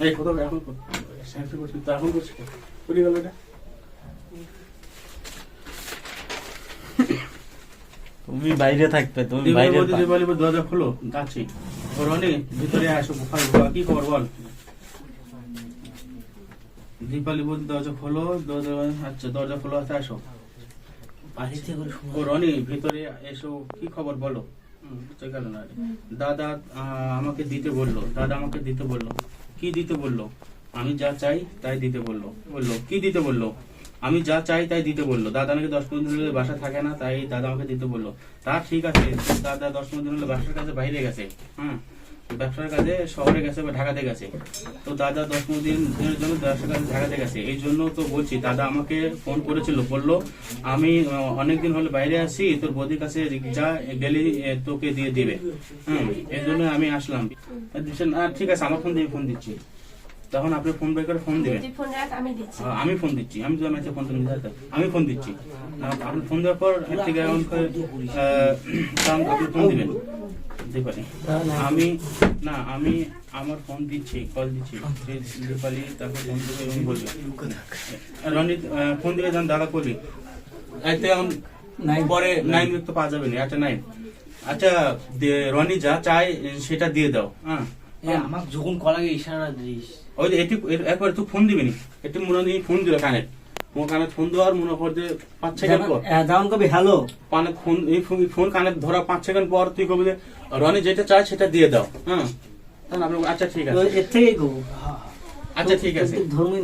এই কত এখন সেলফি করছিস তো এখন করছিস করি গেল এটা? তুমি বাইরে থাকবে তুমি বাইরে দিবালি বলতে দরজা খোলো যাচ্ছি। ভিতরে আসো কি খবর বল? দীপালি বলতে দরজা খোলো দরজা আচ্ছা দরজা খোলো আছে আসো। করে ও রনি ভিতরে এসো কি খবর বলো? না দাদা আহ, আমাকে দিতে বলল দাদা আমাকে দিতে বলল। কি দিতে বলল? আমি যা চাই তাই দিতে বলল। বলল, কি দিতে বলল? আমি যা চাই তাই দিতে বলল। দাদা নাকি দশ পনেরো দিন হলে বাসা থাকে না, তাই দাদা আমাকে দিতে বলল। তা ঠিক আছে দাদা দশ পনেরো দিন হলে বাসার কাছে বাইরে গেছে। হ্যাঁ ব্যবসার কাজে শহরে গেছে বা ঢাকাতে গেছে। তো দাদা দশ পনেরো দিন দিনের জন্য ব্যবসার কাজে ঢাকাতে গেছে। এই জন্য তো বলছি দাদা আমাকে ফোন করেছিল বলল আমি অনেকদিন হলে বাইরে আসি তোর বৌদির কাছে যা গেলি তোকে দিয়ে দিবে। হুম এই জন্য আমি আসলাম। দিচ্ছেন, "আহ, ঠিক আছে আমার ফোন দিয়ে ফোন দিচ্ছি। তখন আপনি ফোন বের করে ফোন দিবেন। আমি আমি ফোন দিচ্ছি আমি তো ম্যাচে ফোন আমি ফোন দিচ্ছি। আপনি ফোন দেওয়ার পর ঠিক আছে করে, আপনি ফোন দিবেন। দীপালি আমি না আমি আমার ফোন দিচ্ছি কল দিচ্ছি। দীপালি তাকে ফোন দেবে এবং বলবে। রনিত ফোন দিলে যান দাদা করবি এতে এখন পরে নাইন তো পাওয়া যাবে না আচ্ছা নাইন আচ্ছা রনি যা চায় সেটা দিয়ে দাও হ্যাঁ। আমাকে যখন কলাগে ইশারা দিস। ওই এর- একবার তুই ফোন দিবি নি একটু মনে ফোন দিল কানে তোমার কানে ফোন দেওয়ার মনে কর যে পাঁচ সেকেন্ড পর। যেমন কবি হ্যালো। কানে ফোন এই ফোন- কানে ধরা পাঁচ সেকেন্ড পর তুই কবি যে, রনি যেটা চায় সেটা দিয়ে দাও। হ্যাঁ? আপনি আচ্ছা ঠিক আছে। এর থেকেই কবু। আচ্ছা ঠিক আছে। ধর্মই